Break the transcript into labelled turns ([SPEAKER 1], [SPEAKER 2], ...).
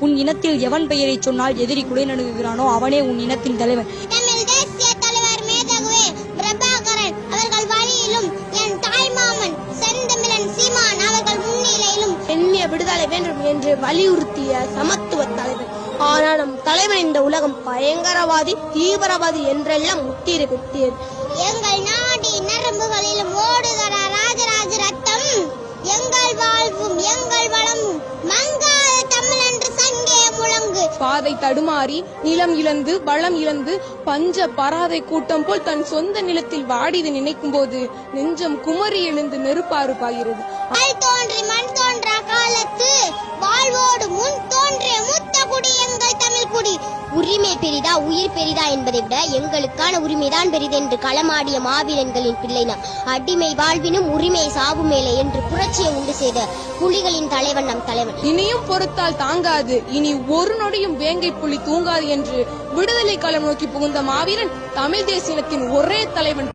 [SPEAKER 1] உன் இனத்தில் எவன் பெயரை சொன்னால் எதிரி குலை நடுங்குகிறானோ அவனே உன் இனத்தின் தலைவன்.
[SPEAKER 2] விடுதலை வேண்டும் என்று வலியுறுத்திய சமத்துவ தலைவர் ஆனால் நம் தலைவன் இந்த உலகம் பயங்கரவாதி தீவிரவாதி என்றெல்லாம் முத்திரை குத்தியது.
[SPEAKER 3] பாதை தடுமாறி நிலம் இழந்து வளம் இழந்து பஞ்ச பராதை கூட்டம் போல் தன் சொந்த நிலத்தில் வாடிது நினைக்கும் போது நெஞ்சம் குமரி எழுந்து நெருப்பாறு பாகிறது
[SPEAKER 4] எங்கள் உரிமை பெரிதா உயிர் பெரிதா என்பதை விட எங்களுக்கான உரிமைதான் பெரிது என்று களமாடிய மாவீரன்களின் பிள்ளை நாம் அடிமை வாழ்வினும் உரிமை சாவு மேலே என்று புரட்சியை உண்டு செய்த புலிகளின் தலைவன் நம் தலைவன்.
[SPEAKER 3] இனியும் பொறுத்தால் தாங்காது. இனி ஒரு நொடியும் வேங்கை புலி தூங்காது என்று விடுதலை களம் நோக்கி புகுந்த மாவீரன் தமிழ் தேசியத்தின் ஒரே தலைவன்.